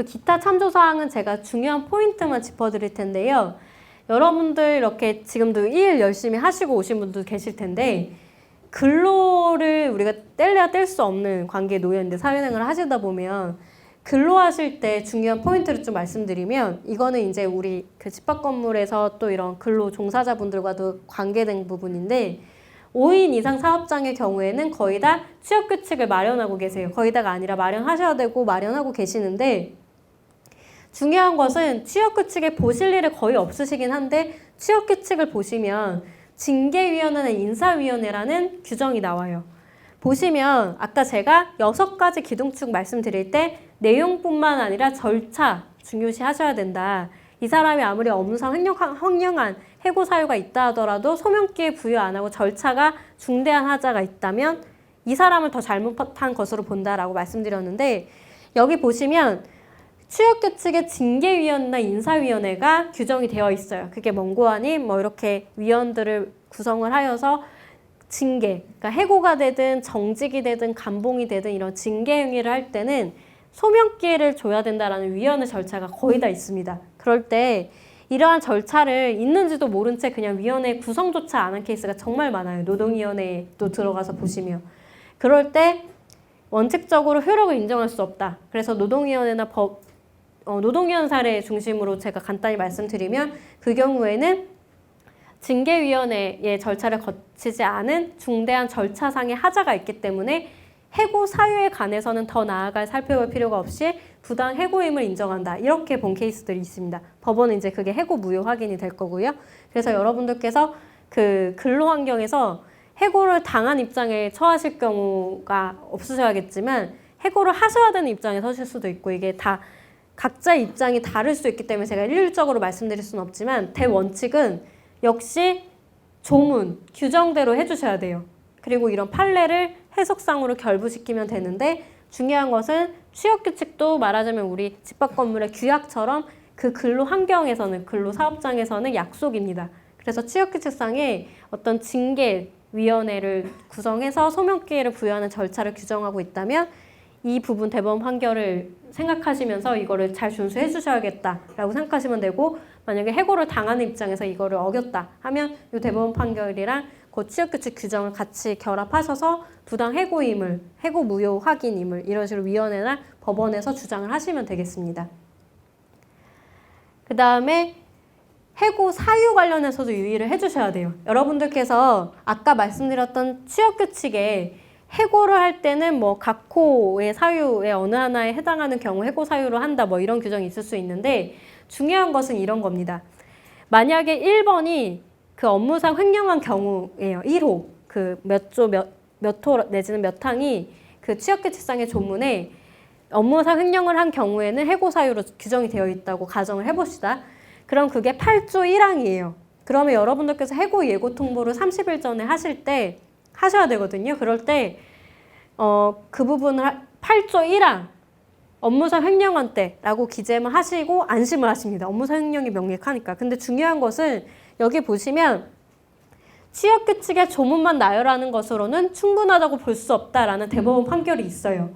그 기타 참조 사항은 제가 중요한 포인트만 짚어드릴 텐데요. 여러분들 이렇게 지금도 일 열심히 하시고 오신 분도 계실 텐데 근로를 우리가 뗄래야 뗄 수 없는 관계에 놓여 있는데 사회생활을 하시다 보면 근로하실 때 중요한 포인트를 좀 말씀드리면 이거는 이제 우리 그 집합 건물에서 또 이런 근로 종사자분들과도 관계된 부분인데 5인 이상 사업장의 경우에는 거의 다 취업 규칙을 마련하고 계세요. 거의 다가 아니라 마련하셔야 되고 마련하고 계시는데 중요한 것은 취업 규칙에 보실 일이 거의 없으시긴 한데 취업 규칙을 보시면 징계위원회나 인사위원회라는 규정이 나와요. 보시면 아까 제가 여섯 가지 기둥축 말씀드릴 때 내용뿐만 아니라 절차 중요시 하셔야 된다. 이 사람이 아무리 업무상 횡령한, 해고 사유가 있다 하더라도 소명기에 부여 안 하고 절차가 중대한 하자가 있다면 이 사람을 더 잘못한 것으로 본다라고 말씀드렸는데 여기 보시면 취업규칙에 징계위원회나 인사위원회가 규정이 되어 있어요. 그게 먼고하니 뭐 이렇게 위원들을 구성을 하여서 징계, 그러니까 해고가 되든 정직이 되든 감봉이 되든 이런 징계 행위를 할 때는 소명 기회를 줘야 된다라는 위원회 절차가 거의 다 있습니다. 그럴 때 이러한 절차를 있는지도 모른 채 그냥 위원회 구성조차 안 한 케이스가 정말 많아요. 노동위원회도 들어가서 보시면. 그럴 때 원칙적으로 효력을 인정할 수 없다. 그래서 노동위원회나 법, 어, 노동위원 사례 중심으로 제가 간단히 말씀드리면 그 경우에는 징계위원회의 절차를 거치지 않은 중대한 절차상의 하자가 있기 때문에 해고 사유에 관해서는 더 나아갈 살펴볼 필요가 없이 부당 해고임을 인정한다. 이렇게 본 케이스들이 있습니다. 법원은 이제 그게 해고 무효 확인이 될 거고요. 그래서 여러분들께서 그 근로 환경에서 해고를 당한 입장에 처하실 경우가 없으셔야겠지만 해고를 하셔야 되는 입장에 서실 수도 있고 이게 다 각자의 입장이 다를 수 있기 때문에 제가 일률적으로 말씀드릴 수는 없지만 대원칙은 역시 조문, 규정대로 해주셔야 돼요. 그리고 이런 판례를 해석상으로 결부시키면 되는데 중요한 것은 취업규칙도 말하자면 우리 집합 건물의 규약처럼 그 근로 환경에서는 근로 사업장에서는 약속입니다. 그래서 취업규칙상에 어떤 징계 위원회를 구성해서 소명 기회를 부여하는 절차를 규정하고 있다면 이 부분 대법원 판결을 생각하시면서 이거를 잘 준수해 주셔야겠다라고 생각하시면 되고 만약에 해고를 당하는 입장에서 이거를 어겼다 하면 이 대법원 판결이랑 그 취업규칙 규정을 같이 결합하셔서 부당 해고임을 해고 무효 확인임을 이런 식으로 위원회나 법원에서 주장을 하시면 되겠습니다. 그 다음에 해고 사유 관련해서도 유의를 해주셔야 돼요. 여러분들께서 아까 말씀드렸던 취업규칙에 해고를 할 때는 뭐 각호의 사유의 어느 하나에 해당하는 경우 해고 사유로 한다 뭐 이런 규정이 있을 수 있는데 중요한 것은 이런 겁니다. 만약에 1번이 그 업무상 횡령한 경우예요. 1호 그 몇 조 몇 몇 호 내지는 몇 항이 그 취업규칙상의 조문에 업무상 횡령을 한 경우에는 해고 사유로 규정이 되어 있다고 가정을 해봅시다. 그럼 그게 8조 1항이에요. 그러면 여러분들께서 해고 예고 통보를 30일 전에 하실 때 하셔야 되거든요. 그럴 때, 어, 그 부분을 8조 1항, 업무상 횡령한 때라고 기재만 하시고 안심을 하십니다. 업무상 횡령이 명백하니까. 근데 중요한 것은 여기 보시면 취업 규칙의 조문만 나열하는 것으로는 충분하다고 볼 수 없다라는 대법원 판결이 있어요.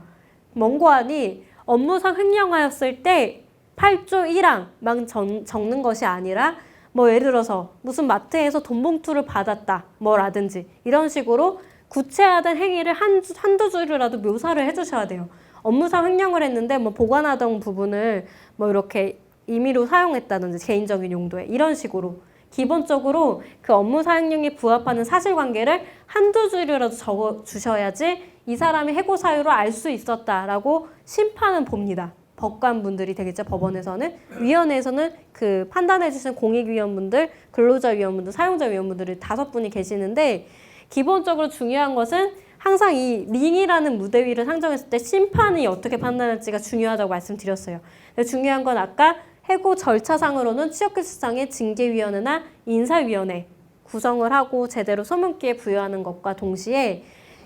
먼고안이 업무상 횡령하였을 때 8조 1항만 적는 것이 아니라 뭐 예를 들어서 무슨 마트에서 돈 봉투를 받았다 뭐라든지 이런 식으로 구체화된 행위를 한, 한두 줄이라도 묘사를 해주셔야 돼요. 업무상 횡령을 했는데 뭐 보관하던 부분을 뭐 이렇게 임의로 사용했다든지 개인적인 용도에 이런 식으로 기본적으로 그 업무 사용령에 부합하는 사실관계를 한두 줄이라도 적어 주셔야지 이 사람이 해고 사유로 알 수 있었다라고 심판은 봅니다. 법관분들이 되겠죠 법원에서는 위원회에서는 그 판단해 주시는 공익위원분들 근로자위원분들 사용자위원분들이 다섯 분이 계시는데 기본적으로 중요한 것은 항상 이 링이라는 무대 위를 상정했을 때 심판이 어떻게 판단할지가 중요하다고 말씀드렸어요. 중요한 건 아까 해고 절차상으로는 취업규칙상의 징계위원회나 인사위원회 구성을 하고 제대로 소명기에 부여하는 것과 동시에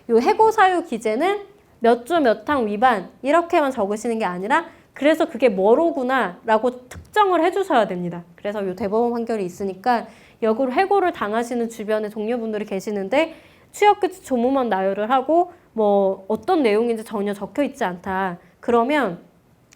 이 해고 사유 기재는 몇 조 몇 항 위반 이렇게만 적으시는 게 아니라 그래서 그게 뭐로구나 라고 특정을 해주셔야 됩니다. 그래서 이 대법원 판결이 있으니까 역으로 해고를 당하시는 주변에 동료분들이 계시는데 취업규칙 조문만 나열을 하고 뭐 어떤 내용인지 전혀 적혀 있지 않다. 그러면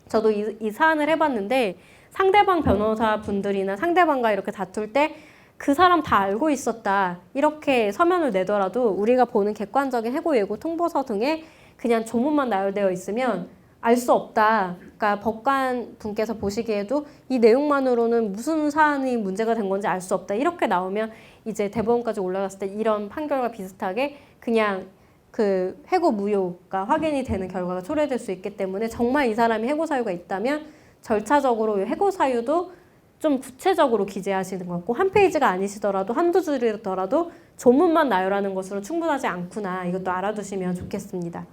저도 이, 이 사안을 해봤는데 상대방 변호사 분들이나 상대방과 이렇게 다툴 때 그 사람 다 알고 있었다. 이렇게 서면을 내더라도 우리가 보는 객관적인 해고 예고 통보서 등에 그냥 조문만 나열되어 있으면 알 수 없다. 그러니까 법관 분께서 보시기에도 이 내용만으로는 무슨 사안이 문제가 된 건지 알 수 없다. 이렇게 나오면 이제 대법원까지 올라갔을 때 이런 판결과 비슷하게 그냥 그 해고 무효가 확인이 되는 결과가 초래될 수 있기 때문에 정말 이 사람이 해고 사유가 있다면 절차적으로 이 해고 사유도 좀 구체적으로 기재하시는 것 같고 한 페이지가 아니시더라도 한두 줄이더라도 조문만 나열하는 것으로 충분하지 않구나 이것도 알아두시면 좋겠습니다.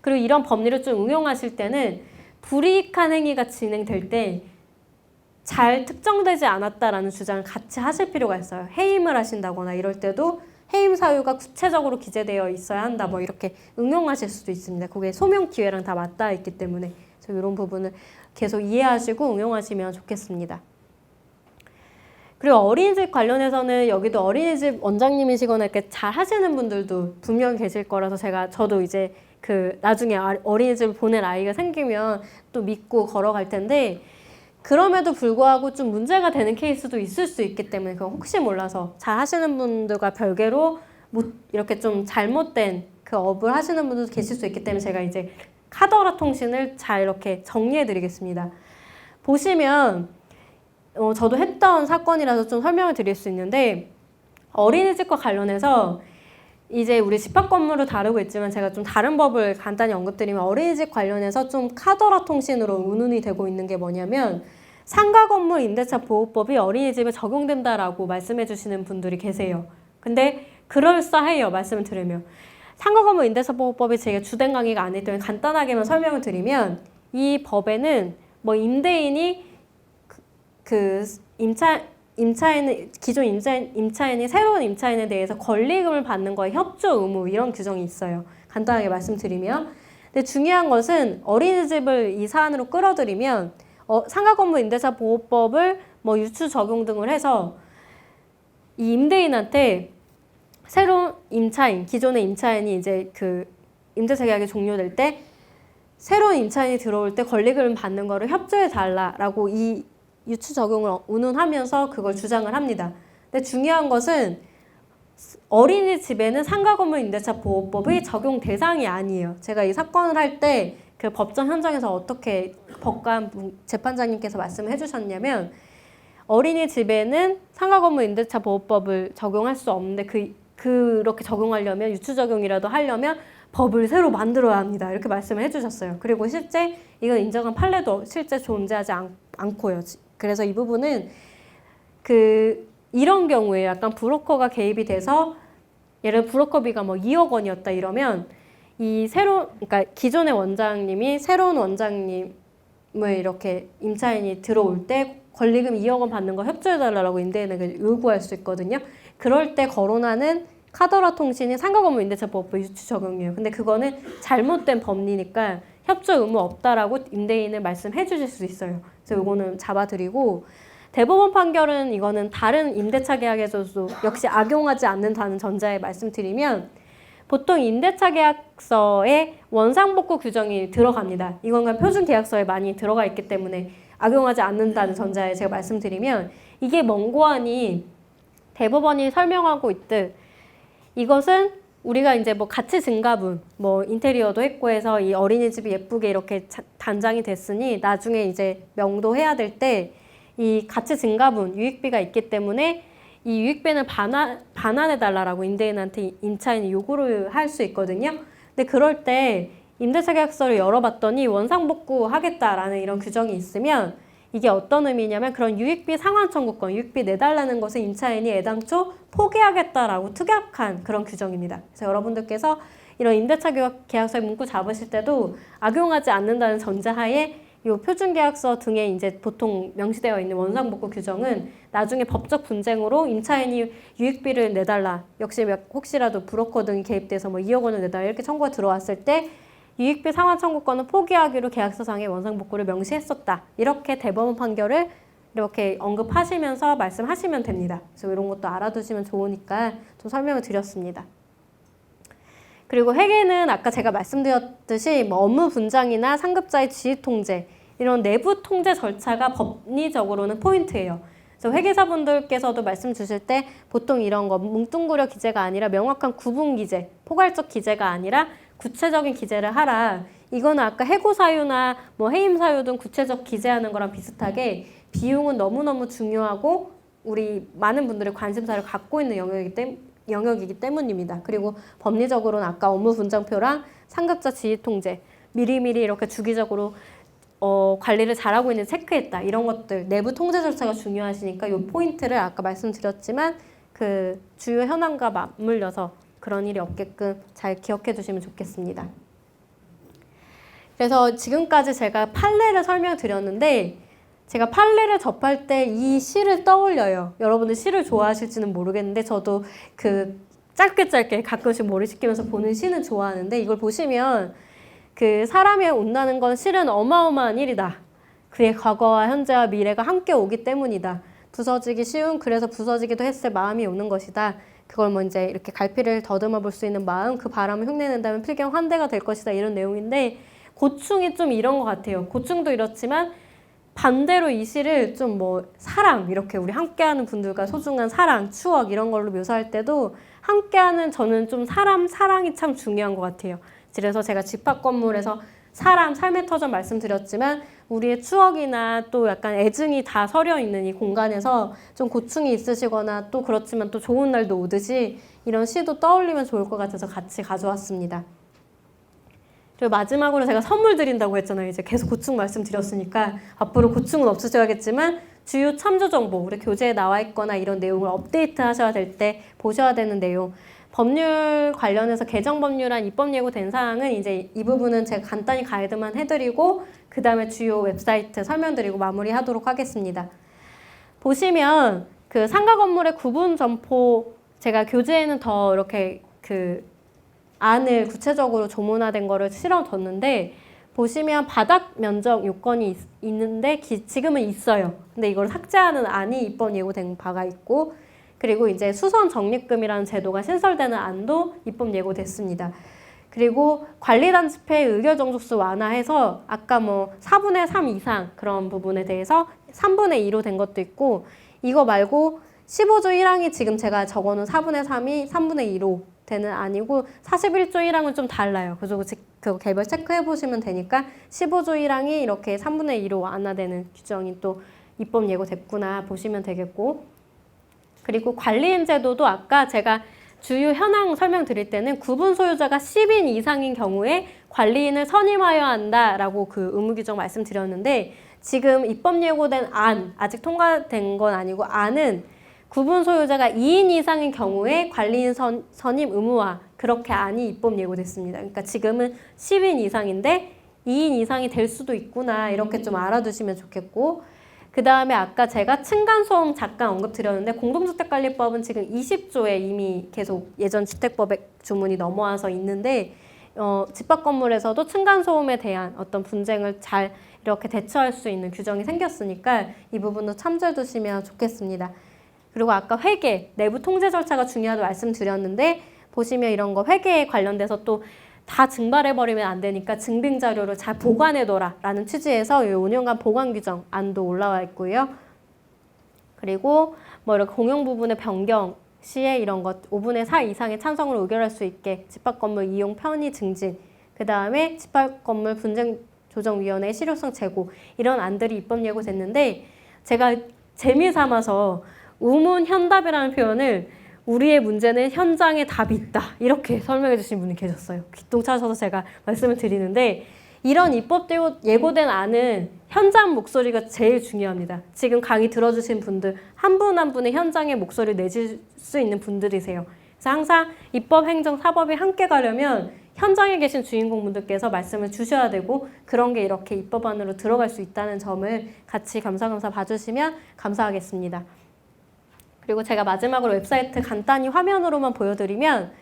그리고 이런 법리를 좀 응용하실 때는 불이익한 행위가 진행될 때 잘 특정되지 않았다라는 주장을 같이 하실 필요가 있어요. 해임을 하신다거나 이럴 때도 해임 사유가 구체적으로 기재되어 있어야 한다. 뭐 이렇게 응용하실 수도 있습니다. 그게 소명 기회랑 다 맞닿아 있기 때문에 그래서 이런 부분을 계속 이해하시고 응용하시면 좋겠습니다. 그리고 어린이집 관련해서는 여기도 어린이집 원장님이시거나 이렇게 잘 하시는 분들도 분명 계실 거라서 제가 저도 이제 그 나중에 아- 어린이집을 보낼 아이가 생기면 또 믿고 걸어갈 텐데 그럼에도 불구하고 좀 문제가 되는 케이스도 있을 수 있기 때문에 그건 혹시 몰라서 잘 하시는 분들과 별개로 못 이렇게 좀 잘못된 그 업을 하시는 분들도 계실 수 있기 때문에 제가 이제 카더라 통신을 잘 이렇게 정리해 드리겠습니다. 보시면 어, 저도 했던 사건이라서 좀 설명을 드릴 수 있는데 어린이집과 관련해서 이제 우리 집합 건물을 다루고 있지만 제가 좀 다른 법을 간단히 언급드리면 어린이집 관련해서 좀 카더라 통신으로 운운이 되고 있는 게 뭐냐면 상가 건물 임대차 보호법이 어린이집에 적용된다라고 말씀해 주시는 분들이 계세요. 근데 그럴싸해요. 말씀을 드리면. 상가 건물 임대차 보호법이 제가 주된 강의가 아니기 때문에 간단하게만 설명을 드리면 이 법에는 뭐 임대인이 그, 그 임차 임차인은 기존 임차, 임차인이 새로운 임차인에 대해서 권리금을 받는 거에 협조 의무 이런 규정이 있어요. 간단하게 말씀드리면. 근데 중요한 것은 어린이집을 이 사안으로 끌어들이면 어, 상가 건물 임대차 보호법을 뭐 유추 적용 등을 해서 이 임대인한테 새로운 임차인, 기존의 임차인이 이제 그 임대차 계약이 종료될 때 새로운 임차인이 들어올 때 권리금을 받는 거를 협조해 달라라고 이 유추 적용을 운운하면서 그걸 주장을 합니다. 근데 중요한 것은 어린이집에는 상가 건물 임대차 보호법의 적용 대상이 아니에요. 제가 이 사건을 할 때 그 법정 현장에서 어떻게 법관 분- 재판장님께서 말씀을 해주셨냐면 어린이집에는 상가 건물 임대차 보호법을 적용할 수 없는데 그 그렇게 적용하려면 유추 적용이라도 하려면 법을 새로 만들어야 합니다. 이렇게 말씀을 해주셨어요. 그리고 실제 이건 인정한 판례도 실제 존재하지 않, 않고요. 그래서 이 부분은 그 이런 경우에 약간 브로커가 개입이 돼서 예를 들어 브로커비가 뭐 2억 원이었다 이러면 이 새로 그러니까 기존의 원장님이 새로운 원장님을 이렇게 임차인이 들어올 때 권리금 2억 원 받는 거 협조해 달라고 임대인에게 요구할 수 있거든요. 그럴 때 거론하는 카더라 통신이 상가 건물 임대차 보호법 유추 적용이에요. 근데 그거는 잘못된 법리니까 협조 의무 없다라고 임대인을 말씀해 주실 수 있어요. 그래서 이거는 잡아드리고 대법원 판결은 이거는 다른 임대차 계약에서도 역시 악용하지 않는다는 전자에 말씀드리면 보통 임대차 계약서에 원상복구 규정이 들어갑니다. 이건 그냥 표준 계약서에 많이 들어가 있기 때문에 악용하지 않는다는 전자에 제가 말씀드리면 이게 먼고안이 대법원이 설명하고 있듯 이것은 우리가 이제 뭐 가치 증가분, 뭐 인테리어도 했고 해서 이 어린이집이 예쁘게 이렇게 자- 단장이 됐으니 나중에 이제 명도해야 될 때 이 가치 증가분, 유익비가 있기 때문에 이 유익비는 반환, 반환해 달라라고 임대인한테 임차인이 요구를 할 수 있거든요. 근데 그럴 때 임대차 계약서를 열어봤더니 원상복구 하겠다라는 이런 규정이 있으면 이게 어떤 의미냐면 그런 유익비 상환 청구권, 유익비 내달라는 것을 임차인이 애당초 포기하겠다라고 특약한 그런 규정입니다. 그래서 여러분들께서 이런 임대차 계약- 계약서의 문구 잡으실 때도 악용하지 않는다는 전제하에 이 표준계약서 등에 이제 보통 명시되어 있는 원상복구 규정은 나중에 법적 분쟁으로 임차인이 유익비를 내달라 역시 몇- 혹시라도 브로커 등이 개입돼서 뭐 2억 원을 내달라 이렇게 청구가 들어왔을 때 유익비 상환 청구권은 포기하기로 계약서상의 원상 복구를 명시했었다. 이렇게 대법원 판결을 이렇게 언급하시면서 말씀하시면 됩니다. 그래서 이런 것도 알아두시면 좋으니까 좀 설명을 드렸습니다. 그리고 회계는 아까 제가 말씀드렸듯이 뭐 업무 분장이나 상급자의 지휘 통제 이런 내부 통제 절차가 법리적으로는 포인트예요. 그래서 회계사분들께서도 말씀 주실 때 보통 이런 거 뭉뚱그려 기재가 아니라 명확한 구분 기재, 포괄적 기재가 아니라 구체적인 기재를 하라. 이거는 아까 해고 사유나 뭐 해임 사유 등 구체적 기재하는 거랑 비슷하게 비용은 너무너무 중요하고 우리 많은 분들의 관심사를 갖고 있는 영역이기 때문에 영역이기 때문입니다. 그리고 법리적으로는 아까 업무 분장표랑 상급자 지휘 통제 미리미리 이렇게 주기적으로 어, 관리를 잘하고 있는 체크했다 이런 것들 내부 통제 절차가 중요하시니까 이 포인트를 아까 말씀드렸지만 그 주요 현황과 맞물려서 그런 일이 없게끔 잘 기억해 두시면 좋겠습니다. 그래서 지금까지 제가 판례를 설명드렸는데 제가 판례를 접할 때 이 시를 떠올려요. 여러분들 시를 좋아하실지는 모르겠는데 저도 그 짧게 짧게 가끔씩 머리 식히면서 보는 시는 좋아하는데 이걸 보시면 그 사람이 온다는 건 실은 어마어마한 일이다. 그의 과거와 현재와 미래가 함께 오기 때문이다. 부서지기 쉬운 그래서 부서지기도 했을 마음이 오는 것이다. 그걸 뭐 이제 이렇게 갈피를 더듬어 볼 수 있는 마음, 그 바람을 흉내낸다면 필경 환대가 될 것이다. 이런 내용인데 고충이 좀 이런 것 같아요. 고충도 이렇지만 반대로 이 시를 좀 뭐 사랑 이렇게 우리 함께하는 분들과 소중한 사랑, 추억 이런 걸로 묘사할 때도 함께하는 저는 좀 사람 사랑이 참 중요한 것 같아요. 그래서 제가 집합 건물에서 사람 삶의 터전 말씀드렸지만 우리의 추억이나 또 약간 애증이 다 서려 있는 이 공간에서 좀 고충이 있으시거나 또 그렇지만 또 좋은 날도 오듯이 이런 시도 떠올리면 좋을 것 같아서 같이 가져왔습니다. 그리고 마지막으로 제가 선물 드린다고 했잖아요. 이제 계속 고충 말씀드렸으니까 앞으로 고충은 없으셔야겠지만 주요 참조 정보, 우리 교재에 나와 있거나 이런 내용을 업데이트 하셔야 될 때 보셔야 되는 내용. 법률 관련해서 개정 법률안 입법 예고된 사항은 이제 이 부분은 제가 간단히 가이드만 해드리고 그 다음에 주요 웹사이트 설명드리고 마무리하도록 하겠습니다. 보시면 그 상가 건물의 구분 점포 제가 교재에는 더 이렇게 그 안을 구체적으로 조문화된 거를 실어 뒀는데 보시면 바닥 면적 요건이 있, 있는데 기, 지금은 있어요. 근데 이걸 삭제하는 안이 입법 예고된 바가 있고 그리고 이제 수선 적립금이라는 제도가 신설되는 안도 입법 예고됐습니다. 그리고 관리단 집회 의결 정족수 완화해서 아까 뭐 4분의 3 이상 그런 부분에 대해서 3분의 2로 된 것도 있고 이거 말고 15조 1항이 지금 제가 적어놓은 4분의 3이 3분의 2로 되는 아니고 41조 1항은 좀 달라요. 그래서 그 개별 체크해 보시면 되니까 15조 1항이 이렇게 3분의 2로 완화되는 규정이 또 입법 예고됐구나 보시면 되겠고 그리고 관리인 제도도 아까 제가 주요 현황 설명드릴 때는 구분 소유자가 10인 이상인 경우에 관리인을 선임하여야 한다라고 그 의무 규정 말씀드렸는데 지금 입법 예고된 안 아직 통과된 건 아니고 안은 구분 소유자가 2인 이상인 경우에 관리인 선, 선임 의무화 그렇게 안이 입법 예고됐습니다. 그러니까 지금은 10인 이상인데 2인 이상이 될 수도 있구나 이렇게 좀 알아두시면 좋겠고 그 다음에 아까 제가 층간소음 잠깐 언급드렸는데 공동주택관리법은 지금 20조에 이미 계속 예전 주택법의 주문이 넘어와서 있는데 어, 집합 건물에서도 층간소음에 대한 어떤 분쟁을 잘 이렇게 대처할 수 있는 규정이 생겼으니까 이 부분도 참조해 두시면 좋겠습니다. 그리고 아까 회계, 내부 통제 절차가 중요하다고 말씀드렸는데 보시면 이런 거 회계에 관련돼서 또 다 증발해버리면 안 되니까 증빙 자료를 잘 보관해둬라 라는 취지에서 이 5년간 보관 규정 안도 올라와 있고요. 그리고 뭐 이렇게 공용 부분의 변경 시에 이런 것 5분의 4 이상의 찬성으로 의결할 수 있게 집합 건물 이용 편의 증진 그 다음에 집합 건물 분쟁 조정위원회 실효성 제고 이런 안들이 입법 예고됐는데 제가 재미 삼아서 우문 현답이라는 표현을 우리의 문제는 현장에 답이 있다 이렇게 설명해 주신 분이 계셨어요. 기똥차셔서 제가 말씀을 드리는데 이런 입법 예고된 안은 현장 목소리가 제일 중요합니다. 지금 강의 들어주신 분들 한 분 한 분의 현장의 목소리를 내줄 수 있는 분들이세요. 그래서 항상 입법, 행정, 사법이 함께 가려면 현장에 계신 주인공분들께서 말씀을 주셔야 되고 그런 게 이렇게 입법안으로 들어갈 수 있다는 점을 같이 감사감사 봐주시면 감사하겠습니다. 그리고 제가 마지막으로 웹사이트 간단히 화면으로만 보여드리면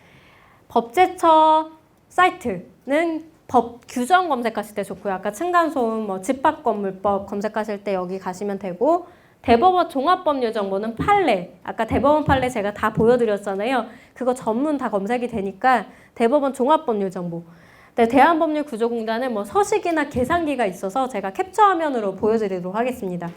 법제처 사이트는 법 규정 검색하실 때 좋고요. 아까 층간소음, 뭐 집합건물법 검색하실 때 여기 가시면 되고 대법원 종합법률 정보는 판례. 아까 대법원 판례 제가 다 보여드렸잖아요. 그거 전문 다 검색이 되니까 대법원 종합법률 정보. 네, 대한법률구조공단은 뭐 서식이나 계산기가 있어서 제가 캡처 화면으로 보여드리도록 하겠습니다.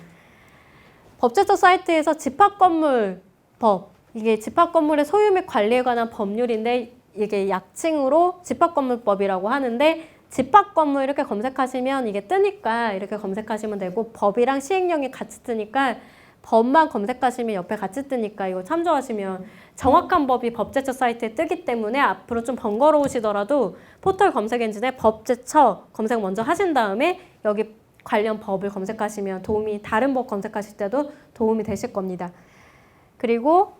법제처 사이트에서 집합건물법 이게 집합건물의 소유 및 관리에 관한 법률인데 이게 약칭으로 집합건물법이라고 하는데 집합건물 이렇게 검색하시면 이게 뜨니까 이렇게 검색하시면 되고 법이랑 시행령이 같이 뜨니까 법만 검색하시면 옆에 같이 뜨니까 이거 참조하시면 정확한 법이 법제처 사이트에 뜨기 때문에 앞으로 좀 번거로우시더라도 포털 검색 엔진에 법제처 검색 먼저 하신 다음에 여기 관련 법을 검색하시면 도움이 다른 법 검색하실 때도 도움이 되실 겁니다. 그리고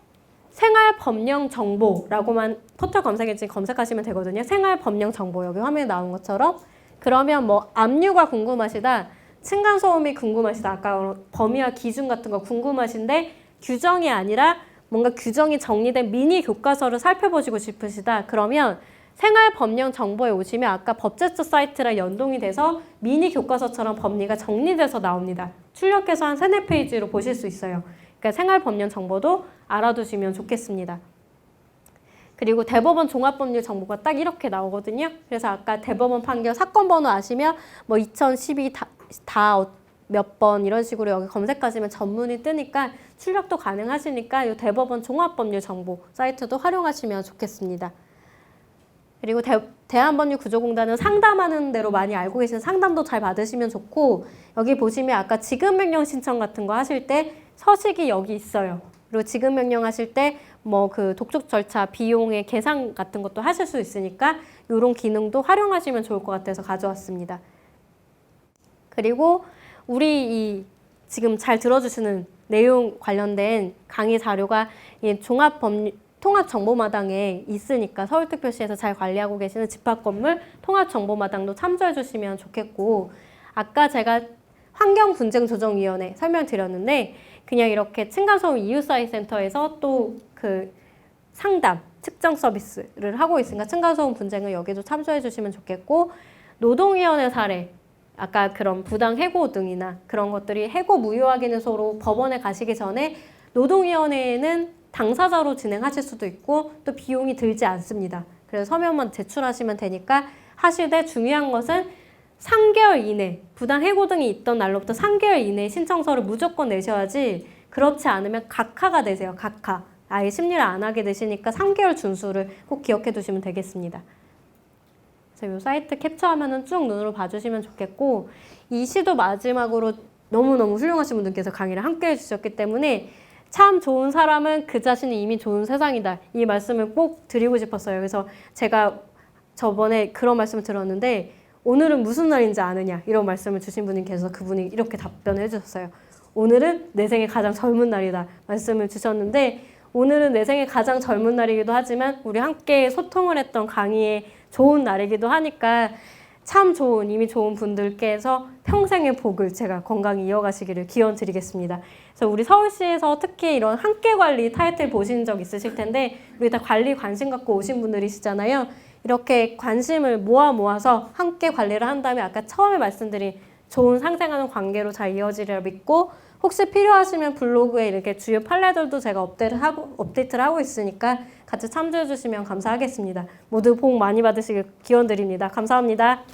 생활 법령 정보라고만 포털 검색 엔진 검색하시면 되거든요. 생활 법령 정보 여기 화면에 나온 것처럼 그러면 뭐 압류가 궁금하시다. 층간 소음이 궁금하시다. 아까 범위와 기준 같은 거 궁금하신데 규정이 아니라 뭔가 규정이 정리된 미니 교과서를 살펴보시고 싶으시다. 그러면 생활 법령 정보에 오시면 아까 법제처 사이트랑 연동이 돼서 미니 교과서처럼 법리가 정리돼서 나옵니다. 출력해서 한 세네 페이지로 보실 수 있어요. 그러니까 생활 법령 정보도 알아두시면 좋겠습니다. 그리고 대법원 종합법률 정보가 딱 이렇게 나오거든요. 그래서 아까 대법원 판결 사건 번호 아시면 뭐 2012 다 몇 번 이런 식으로 여기 검색하시면 전문이 뜨니까 출력도 가능하시니까 이 대법원 종합법률 정보 사이트도 활용하시면 좋겠습니다. 그리고 대, 대한법률구조공단은 상담하는 대로 많이 알고 계시는 상담도 잘 받으시면 좋고 여기 보시면 아까 지급 명령 신청 같은 거 하실 때 서식이 여기 있어요. 그리고 지급 명령 하실 때 뭐 그 독촉 절차 비용의 계산 같은 것도 하실 수 있으니까 이런 기능도 활용하시면 좋을 것 같아서 가져왔습니다. 그리고 우리 이 지금 잘 들어주시는 내용 관련된 강의 자료가 이 종합 법률 통합정보마당에 있으니까 서울특별시에서 잘 관리하고 계시는 집합건물 통합정보마당도 참조해 주시면 좋겠고 아까 제가 환경분쟁조정위원회 설명드렸는데 그냥 이렇게 층간소음 이웃사회센터에서 또 그 상담 측정 서비스를 하고 있으니까 층간소음 분쟁을 여기도 참조해 주시면 좋겠고 노동위원회 사례 아까 그런 부당 해고 등이나 그런 것들이 해고 무효 확인을 서로 법원에 가시기 전에 노동위원회에는 당사자로 진행하실 수도 있고 또 비용이 들지 않습니다. 그래서 서면만 제출하시면 되니까 하시되 중요한 것은 3개월 이내 부당 해고 등이 있던 날로부터 3개월 이내에 신청서를 무조건 내셔야지 그렇지 않으면 각하가 되세요. 각하. 아예 심리를 안 하게 되시니까 3개월 준수를 꼭 기억해 두시면 되겠습니다. 그래서 이 사이트 캡처하면은 쭉 눈으로 봐주시면 좋겠고 이 시도 마지막으로 너무너무 훌륭하신 분들께서 강의를 함께 해주셨기 때문에 참 좋은 사람은 그 자신이 이미 좋은 세상이다. 이 말씀을 꼭 드리고 싶었어요. 그래서 제가 저번에 그런 말씀을 들었는데 오늘은 무슨 날인지 아느냐 이런 말씀을 주신 분이 계셔서 그분이 이렇게 답변을 해주셨어요. 오늘은 내 생애 가장 젊은 날이다 말씀을 주셨는데 오늘은 내 생애 가장 젊은 날이기도 하지만 우리 함께 소통을 했던 강의의 좋은 날이기도 하니까 참 좋은 이미 좋은 분들께서 평생의 복을 제가 건강히 이어가시기를 기원 드리겠습니다. 그래서 우리 서울시에서 특히 이런 함께 관리 타이틀 보신 적 있으실 텐데 우리 다 관리 관심 갖고 오신 분들이시잖아요. 이렇게 관심을 모아 모아서 함께 관리를 한다면 아까 처음에 말씀드린 좋은 상생하는 관계로 잘 이어지리라 믿고 혹시 필요하시면 블로그에 이렇게 주요 판례들도 제가 업데이트를 하고, 업데이트를 하고 있으니까 같이 참조해 주시면 감사하겠습니다. 모두 복 많이 받으시길 기원 드립니다. 감사합니다.